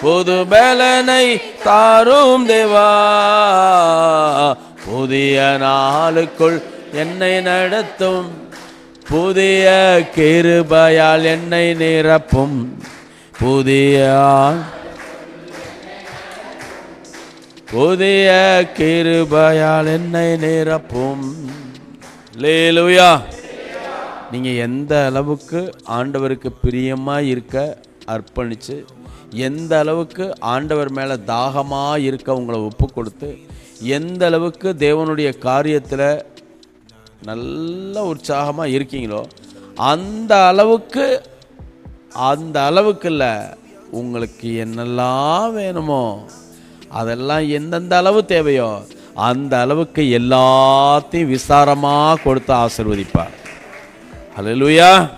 புது பலனை தாரும் தேவா. புதிய நாளுக்குள் என்னை நடத்தும். புதிய கிருபையால் என்னை நிரப்பும். புதிய புதிய கிருபையால் என்னை நிரப்பும். லேலுயா நீங்கள் எந்த அளவுக்கு ஆண்டவருக்கு பிரியமாக இருக்க அர்ப்பணிச்சு எந்த அளவுக்கு ஆண்டவர் மேலே தாகமாக இருக்க உங்களை ஒப்பு கொடுத்து எந்த அளவுக்கு தேவனுடைய காரியத்தில் நல்ல உற்சாகமாக இருக்கீங்களோ அந்த அளவுக்கு அந்த அளவுக்கு இல்லை உங்களுக்கு என்னெல்லாம் வேணுமோ அதெல்லாம் எந்தெந்த அளவு தேவையோ அந்த அளவுக்கு எல்லாத்தையும் விசாரமாக கொடுத்து ஆசிர்வதிப்பார். ஹalleluya.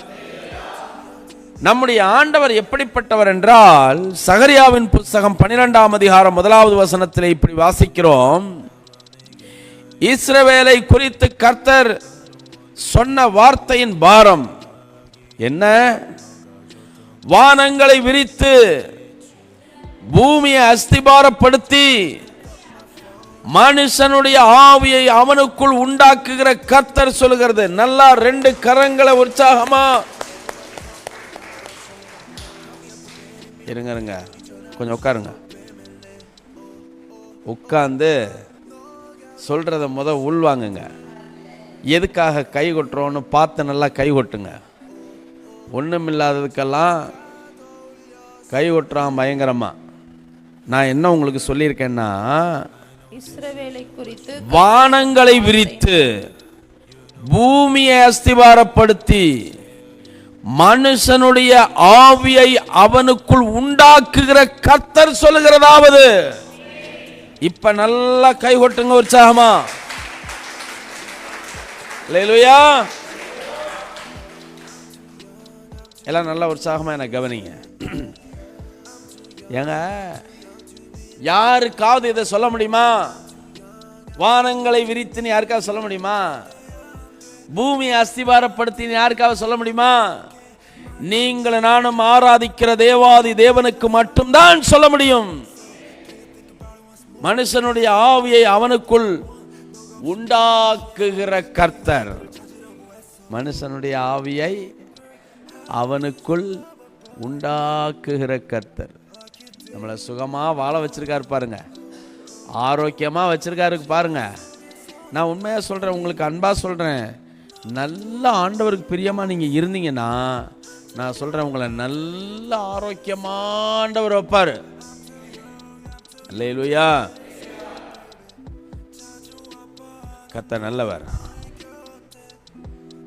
நம்முடைய ஆண்டவர் எப்படிப்பட்டவர் என்றால் சகரியாவின் புஸ்தகம் பன்னிரெண்டாம் அதிகாரம் முதலாவது வசனத்தில் இப்படி வாசிக்கிறோம். இஸ்ரவேலை குறித்து கர்த்தர் சொன்ன வார்த்தையின் பாரம் என்ன? வானங்களை விரித்து பூமியை அஸ்திபாரப்படுத்தி மனுஷனுடைய ஆவியை அவனுக்குள் உண்டாக்குகிற கர்த்தர் சொல்லுகிறது. நல்லா ரெண்டு கரங்களை உற்சாகமா இருங்க இருங்க. கொஞ்சம் உட்காருங்க. உட்கார்ந்து சொல்றத முத உள்வாங்குங்க எதுக்காக கை கொட்டுறோன்னு பார்த்து நல்லா கை கொட்டுங்க. ஒன்றுமில்லாததுக்கெல்லாம் கை கொட்டுறான் பயங்கரமா. நான் என்ன உங்களுக்கு சொல்லியிருக்கேன்னா வானங்களை விரித்து பூமியை அஸ்திவாரப்படுத்தி மனுஷனுடைய ஆவியை அவனுக்குள் உண்டாக்குகிற கர்த்தர் சொல்லுகிறதாவது. இப்ப நல்லா கை கொட்டுங்க உற்சாகமா. இல்லையா எல்லாம் நல்லா உற்சாகமா என்ன கவனிங்க. ஏங்க யாருக்காவது இதை சொல்ல முடியுமா? வானங்களை விரித்துன்னு யாருக்காவது சொல்ல முடியுமா? பூமியை அஸ்திவாரப்படுத்தின்னு யாருக்காவது சொல்ல முடியுமா? நீங்கள் நானும் ஆராதிக்கிற தேவாதி தேவனுக்கு மட்டும்தான் சொல்ல முடியும். மனுஷனுடைய ஆவியை அவனுக்குள் உண்டாக்குகிற கர்த்தர். மனுஷனுடைய ஆவியை அவனுக்குள் உண்டாக்குகிற கர்த்தர். நம்மளை சுகமாக வாழ வச்சிருக்காரு பாருங்க. ஆரோக்கியமாக வச்சிருக்காரு பாருங்க. நான் உண்மையாக சொல்கிறேன் உங்களுக்கு அன்பாக சொல்கிறேன் நல்ல ஆண்டவருக்கு பிரியமா நீங்க இருந்தீங்கன்னா நான் சொல்றேன் உங்களை நல்ல ஆரோக்கியமா ஆண்டவர் வைப்பாரு. அல்லேலூயா. கர்த்தர் நல்லவர்.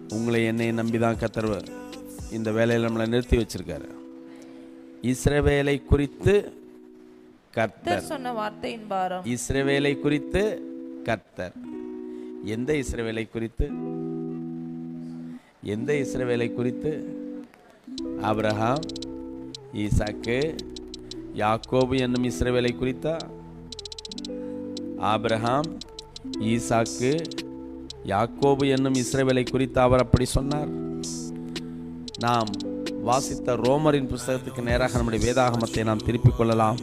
உங்களை என்னை நம்பி தான் கத்தர் இந்த வேலையில் நம்மளை நிறுத்தி வச்சிருக்காரு. இஸ்ரவேலை குறித்து கர்த்தர் சொன்ன வார்த்தையின் பாரம். இஸ்ரவேலை குறித்து கர்த்தர் எந்த இஸ்ரவேலை குறித்து? எந்த இஸ்ரவேலை குறித்து? ஆப்ரஹாம் ஈசாக்கு யாக்கோபு என்னும் இஸ்ரவேலை குறித்தா? ஆப்ரஹாம் ஈசாக்கு யாக்கோபு என்னும் இஸ்ரவேலை குறித்து அவர் அப்படி சொன்னார். நாம் வாசித்த ரோமரின் புஸ்தகத்துக்கு நேராக நம்முடைய வேதாகமத்தை நாம் திருப்பிக் கொள்ளலாம்.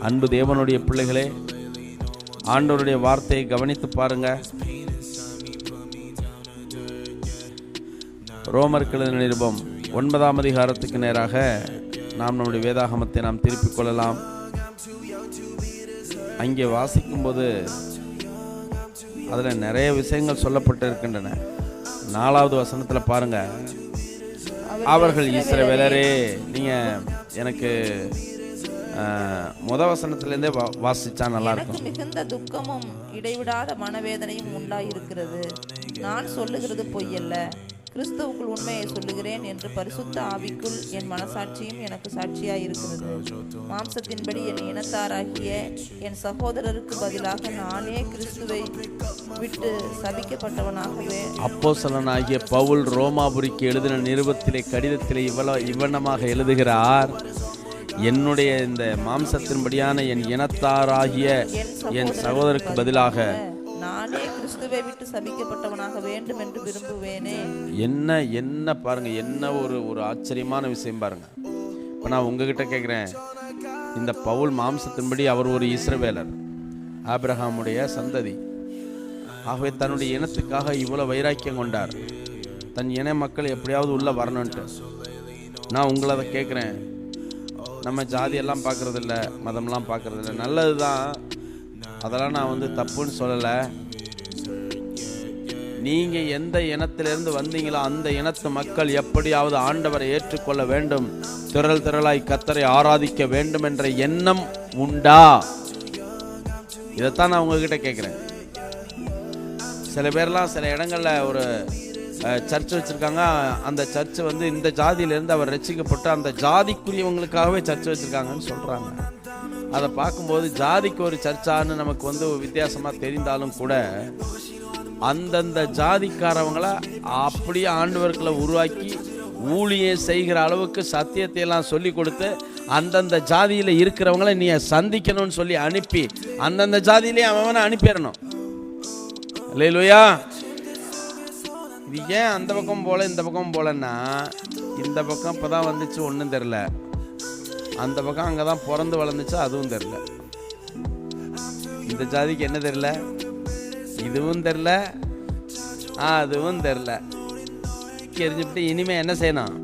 அன்பு தேவனுடைய பிள்ளைகளே ஆண்டோருடைய வார்த்தையை கவனித்து பாருங்க. ரோமர் கழுத நிருபம் ஒன்பதாம் அதிகாரத்துக்கு நேராக நாம் நம்முடைய வேதாகமத்தை நாம் திருப்பிக் கொள்ளலாம். அங்கே வாசிக்கும்போது அதில் நிறைய விஷயங்கள் சொல்லப்பட்டு இருக்கின்றன நாலாவது வசனத்தில் பாருங்க. அவர்கள் இஸ்ரவேலரே நீங்கள் எனக்கு முத வசனத்திலேருந்தே வா வாசிச்சா நல்லா இருக்கும் மிகுந்த துக்கமும் இடைவிடாத மனவேதனையும் உண்டாயிருக்கிறது. நான் சொல்லுகிறது பொய்யல்ல கிறிஸ்துவுக்குள் உண்மையை சொல்லுகிறேன் என்று பரிசுத்த ஆவிக்குள் என் மனசாட்சியும் எனக்கு சாட்சியாய் இருக்கிறது மாம்சத்தின்படி என் இனத்தாராகிய என் சகோதரருக்கு பதிலாக நானே கிறிஸ்துவை விட்டு சபிக்கப்பட்டவனாகவே அப்போசலனாகிய பவுல் ரோமாபுரிக்கு எழுதின நிருபத்திலே கடிதத்திலே இவ்வளவு இவ்வண்ணமாக எழுதுகிறார் என்னுடைய இந்த மாம்சத்தின்படியான என் இனத்தாராகிய என் சகோதரருக்கு பதிலாக கிறிஸ்துவை விட்டு சபிக்கப்பட்டவனாக வேண்டும் என்று விரும்புவேனே. என்ன என்ன பாருங்க என்ன ஒரு ஒரு ஆச்சரியமான விஷயம் பாருங்க. இப்போ நான் உங்ககிட்ட கேட்குறேன் இந்த பவுல் மாம்சத்தின்படி அவர் ஒரு இஸ்ரவேலர். ஆப்ரஹாமுடைய சந்ததி. ஆகவே தன்னுடைய இனத்துக்காக இவ்வளோ வைராக்கியம் கொண்டார். தன் இன மக்கள் எப்படியாவது உள்ளே வரணுன்ட்டு நான் உங்களை அதை கேட்குறேன் நம்ம ஜாதியெல்லாம் பார்க்குறதில்ல மதம்லாம் பார்க்குறதில்ல நல்லது தான் அதெல்லாம் நான் வந்து தப்புன்னு சொல்லலை. நீங்கள் எந்த இனத்திலிருந்து வந்தீங்களோ அந்த இனத்து மக்கள் எப்படியாவது ஆண்டவரை ஏற்றுக்கொள்ள வேண்டும். திரள் திரளாய் கத்தரை ஆராதிக்க வேண்டும் என்ற எண்ணம் உண்டா? இதைத்தான் நான் உங்ககிட்ட கேட்குறேன் சில பேர்லாம் சில இடங்களில் ஒரு சர்ச் வச்சுருக்காங்க. அந்த சர்ச் வந்து இந்த ஜாதியிலேருந்து அவர் ரசிக்கப்பட்டு அந்த ஜாதிக்குரியவங்களுக்காகவே சர்ச் வச்சுருக்காங்கன்னு சொல்கிறாங்க அதை பார்க்கும்போது ஜாதிக்கு ஒரு சர்ச்சான்னு நமக்கு வந்து வித்தியாசமாக தெரிந்தாலும் கூட அந்தந்த ஜாதிக்காரவங்கள அப்படியே ஆண்டவர்களை உருவாக்கி ஊழியம் செய்கிற அளவுக்கு சத்தியத்தை எல்லாம் சொல்லி கொடுத்து அந்தந்த ஜாதியில் இருக்கிறவங்கள நீ சந்திக்கணும்னு சொல்லி அனுப்பி அந்தந்த ஜாதியிலே அவனை அனுப்பிடணும். இல்லையிலுயா இது ஏன் அந்த பக்கம் போல இந்த பக்கம் போலன்னா இந்த பக்கம் இப்போ தான் வந்துச்சு ஒன்றும் தெரில அந்த பக்கம் அங்கே தான் பிறந்து வளர்ந்துச்சு அதுவும் தெரில இந்த ஜாதிக்கு என்ன தெரில இதுவும் தெரில. அதுவும் தெரில. எரிஞ்சுட்டு இனிமேல் என்ன செய்யணும்?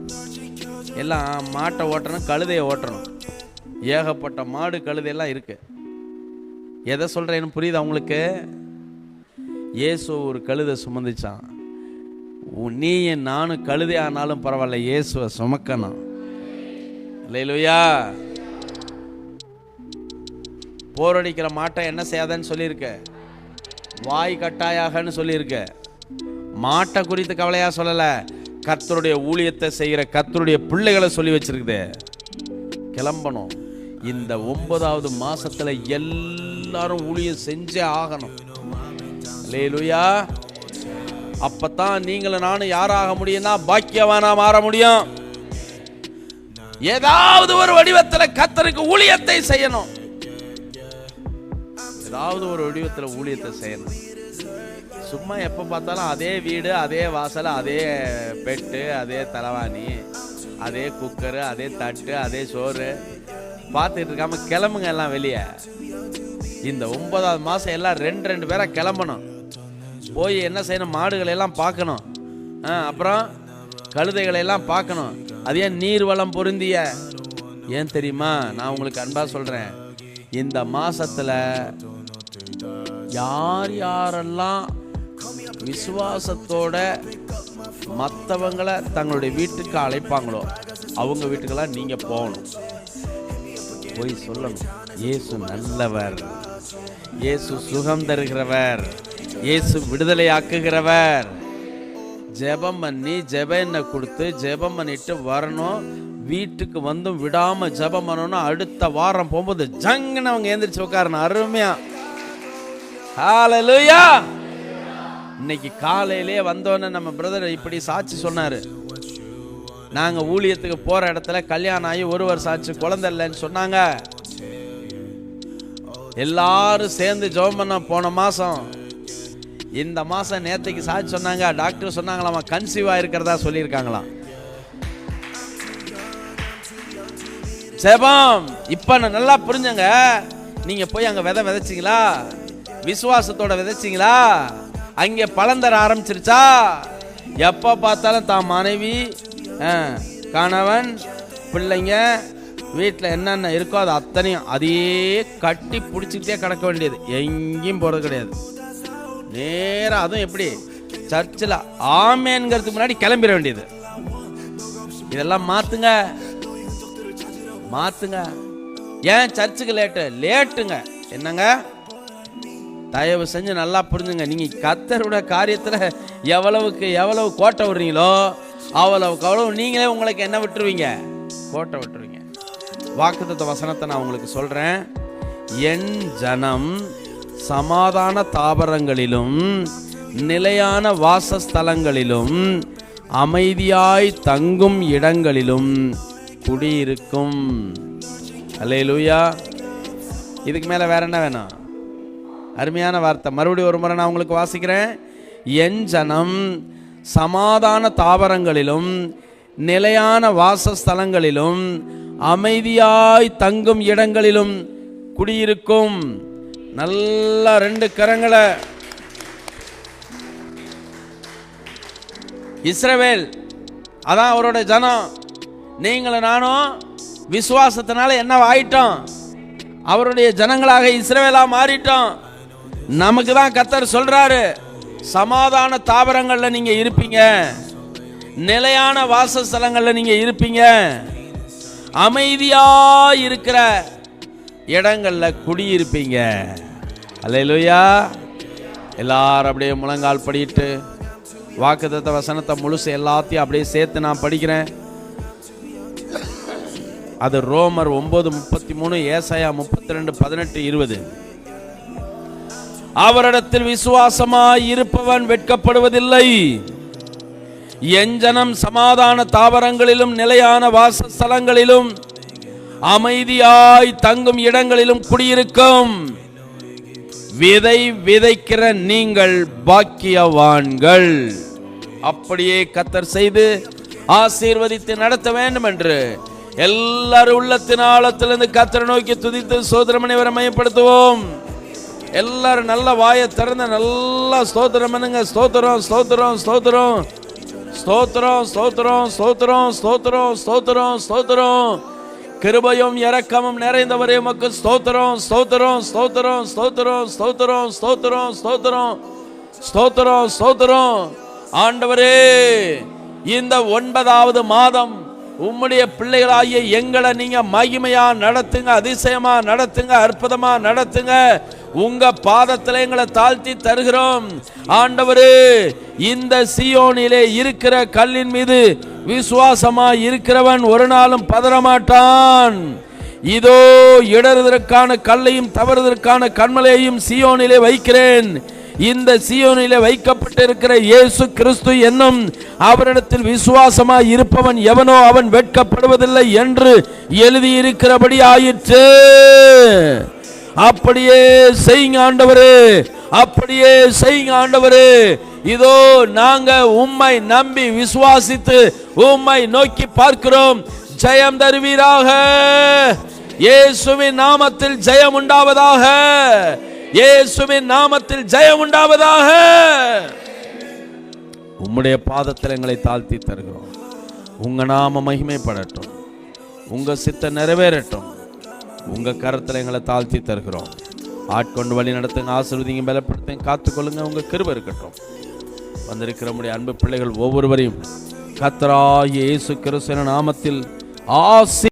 எல்லாம் மாட்டை ஓட்டணும் கழுதையை ஓட்டணும். ஏகப்பட்ட மாடு கழுதையெல்லாம் இருக்குது எதை சொல்கிறேன்னு புரியுது அவங்களுக்கு இயேசு ஒரு கழுதை சுமந்துச்சான் உன் நீயும் நானும் கழுதை ஆனாலும் பரவாயில்ல இயேசுவை சுமக்கணும். இல்லையா போரடிக்கிற மாட்டை என்ன செய்யாதன்னு சொல்லியிருக்க. வாய் கட்டாயாகன்னு சொல்லியிருக்க. மாட்டை குறித்து கவலையாக சொல்லலை. கத்தருடைய ஊழியத்தை செய்கிற கத்தருடைய பிள்ளைகளை சொல்லி வச்சிருக்குது. கிளம்பணும். இந்த ஒன்பதாவது மாசத்துல எல்லாரும் ஊழியம் செஞ்சே ஆகணும். லேலுயா அப்பத்தான் நீங்களும் நானும் யாராக முடியும்னா பாக்கியவானா மாற முடியும். ஏதாவது ஒரு வடிவத்தில் கத்தருக்கு ஊழியத்தை செய்யணும். ஏதாவது ஒரு வடிவத்தில் ஊழியத்தை செய்யணும். சும்மா எப்போ பார்த்தாலும் அதே வீடு அதே வாசல் அதே பெட்டு அதே தலைவாணி அதே குக்கரு அதே தட்டு அதே சோறு. பார்த்துட்டு இருக்காம கிளம்புங்க எல்லாம் வெளியே. இந்த ஒன்பதாவது மாதம் எல்லாம் ரெண்டு ரெண்டு பேராக கிளம்பணும். போய் என்ன செய்யணும்? மாடுகளை எல்லாம் பார்க்கணும். அப்புறம் கழுதைகளை எல்லாம் பார்க்கணும். அது ஏன் நீர் வளம் பொருந்திய? ஏன் தெரியுமா? நான் உங்களுக்கு அன்பாக சொல்கிறேன் இந்த மாதத்தில் யார் யாரெல்லாம் விசுவாசத்தோட மற்றவங்களை தங்களுடைய வீட்டுக்கு அழைப்பாங்களோ அவங்க வீட்டுக்கெல்லாம் நீங்கள் போகணும். போய் சொல்லணும். இயேசு நல்லவர். இயேசு சுகம் தருகிறவர். இயேசு விடுதலையாக்குகிறவர். ஜெபம் பண்ணி ஜெப எண்ணெய் கொடுத்து ஜெபம் பண்ணிட்டு வரணும். வீட்டுக்கு வந்தும் விடாமல் ஜெபம் பண்ணணும் அடுத்த வாரம் போகும்போது ஜங்குன்னு அவங்க எந்திரிச்சு உட்காரணும். அருமையாக ஹalleluya இன்னைக்கு காலையிலே வந்தோன்னே நம்ம பிரதர் இப்படி சாட்சி சொன்னாரு. நாங்க ஊழியத்துக்கு போற இடத்துல கல்யாணம் ஆகி ஒரு வருஷம் ஆச்சு குழந்தை இல்லைன்னு சொன்னாங்க. எல்லாரும் சேர்ந்து ஜெபம் பண்ண போன மாசம். இந்த மாசம் நேற்றுக்கு சாட்சி சொன்னாங்க டாக்டர் சொன்னாங்களாம் கன்சீவ் ஆயிருக்கிறதா சொல்லியிருக்காங்களாம். ஜெபம். இப்ப நான் நல்லா புரிஞ்சுங்க. நீங்க போய் அங்க விதை விதைச்சிங்களா? விசுவாசத்தோட விதைச்சிங்களா? அங்கே பலன் தர ஆரம்பிச்சிருச்சா? எப்போ பார்த்தாலும் தான் மனைவி கணவன் பிள்ளைங்க வீட்டில் என்னென்ன இருக்கோ அது அத்தனையும் அதையே கட்டி பிடிச்சிக்கிட்டே கிடக்க வேண்டியது. எங்கேயும் போகிறது கிடையாது. நேராக அதுவும் எப்படி? சர்ச்சில் ஆமேன்கிறதுக்கு முன்னாடி கிளம்பிட வேண்டியது. இதெல்லாம் மாற்றுங்க மாற்றுங்க ஏன் சர்ச்சுக்கு லேட்டு? லேட்டுங்க. என்னங்க? தயவு செஞ்சு நல்லா புரிஞ்சுங்க. நீங்கள் கத்தரோட காரியத்தில் எவ்வளவுக்கு எவ்வளவு கோட்டை விடுறீங்களோ அவ்வளவுக்கு அவ்வளவு நீங்களே உங்களுக்கு என்ன விட்டுருவீங்க? கோட்டை விட்டுருவீங்க. வாக்குத்தத்த வசனத்தை நான் உங்களுக்கு சொல்கிறேன் என் ஜனம் சமாதான தாவரங்களிலும் நிலையான வாசஸ்தலங்களிலும் அமைதியாய் தங்கும் இடங்களிலும் குடியிருக்கும். அல்லையிலூயா இதுக்கு மேலே வேற என்ன வேணும்? அருமையான வார்த்தை. மறுபடியும் ஒரு முறை நான் உங்களுக்கு வாசிக்கிறேன். என் ஜனம் சமாதான தாவரங்களிலும் நிலையான வாசஸ்தலங்களிலும் அமைதியாய் தங்கும் இடங்களிலும் குடியிருக்கும். நல்லா ரெண்டு கரங்களை. இஸ்ரவேல் அதான் அவரோட ஜனம். நீங்களும் நானும் விசுவாசத்தினால என்ன ஆயிட்டோம்? அவருடைய ஜனங்களாக இஸ்ரவேலா மாறிட்டோம். நமக்கு தான் கத்தர் சொல்றாரு சமாதான தாவரங்களில் நீங்க இருப்பீங்க நிலையான வாசஸ்தலங்களில் நீங்க இருப்பீங்க அமைதியா இருக்கிற இடங்களில் குடியிருப்பீங்க. அல்லேலூயா. எல்லாரும் அப்படியே முழங்கால் படிட்டு வாக்குத்த வசனத்தை முழுசு எல்லாத்தையும் அப்படியே சேர்த்து நான் படிக்கிறேன். அது ரோமர் ஒன்பது முப்பத்தி மூணு ஏசாயா முப்பத்தி ரெண்டு பதினெட்டு இருபது. அவரிடத்தில் விசுவாசமாய் இருப்பவன் வெட்கப்படுவதில்லை. எஞ்சனம் சமாதான தாவரங்களிலும் நிலையான வாசஸ்தலங்களிலும் அமைதியாய் தங்கும் இடங்களிலும் குடியிருக்கும். விதை விதைக்கிற நீங்கள் பாக்கியவான்கள். அப்படியே கத்தர் செய்து ஆசீர்வதித்து நடத்த வேண்டும் என்று எல்லாரும் உள்ளத்தின் ஆழத்திலிருந்து கத்தரை நோக்கி துதித்து சோதரமனை வர மையப்படுத்துவோம். எல்லாரும் நல்ல வாயை திறந்து நல்லா ஸ்தோத்திரம் பண்ணுங்க ஸ்தோத்திரம் ஸ்தோத்திரம் ஸ்தோத்திரம் ஸ்தோத்திரம் ஸ்தோத்திரம் ஸ்தோத்திரம் ஸ்தோத்திரம் ஸ்தோத்திரம் ஸ்தோத்திரம் கிருபையும் இரக்கமும் நிறைந்தவரே உமக்கு ஸ்தோத்திரம் ஸ்தோத்திரம் ஸ்தோத்திரம் ஸ்தோத்திரம் ஸ்தோத்திரம் ஸ்தோத்திரம் ஸ்தோத்திரம் ஸ்தோத்திரம் ஸ்தோத்திரம் ஆண்டவரே இந்த ஒன்பதாவது மாதம் உம்முடைய பிள்ளைகளாகிய எங்களை நீங்க மகிமையா நடத்துங்க அதிசயமா நடத்துங்க அற்புதமா நடத்துங்க உங்க பாதத்தில் எங்களை தாழ்த்தி தருகிறோம். ஆண்டவரே இந்த சியோனிலே இருக்கிற கல்லின் மீது விசுவாசமா இருக்கிறவன் ஒரு நாளும் பதறமாட்டான். இதோ இடறுவதற்கான கல்லையும் தவறுவதற்கான கண்மலையையும் சியோனிலே வைக்கிறேன். இந்த சியோனிலே வைக்கப்பட்டிருக்கிற இயேசு கிறிஸ்து என்னும் அவரிடத்தில் விசுவாசமாய் இருப்பவன் எவனோ அவன் வெட்கப்படுவதில்லை என்று எழுதியிருக்கிறபடி ஆயிற்று. அப்படியே செய்யுங்க ஆண்டவரே அப்படியே செய்யுங்க ஆண்டவரே. இதோ நாங்க உம்மை நம்பி விசுவாசித்து உம்மை நோக்கி பார்க்கிறோம். ஜெயம் தருவீராக. இயேசுவின் நாமத்தில் ஜெயம் உண்டாவதாக. இயேசுவின் நாமத்தில் ஜெயம் உண்டாவதாக. உம்முடைய பாதத்தில் எங்களை தாழ்த்தி தருகிறோம். உங்க நாம மகிமைப்படட்டும். உங்க சித்த நிறைவேறட்டும். உங்க கரத்தில் எங்களை தாழ்த்தி தருகிறோம். ஆட்கொண்டு வழி நடத்துங்க ஆசிர்வதிங்க பலப்படுத்துங்க காத்துக்கொள்ளுங்க. உங்க கிருப இருக்கட்டும். வந்திருக்கிற நம்முடைய அன்பு பிள்ளைகள் ஒவ்வொருவரையும் கத்தராகிய இயேசு கிறிஸ்துவின் நாமத்தில் ஆசி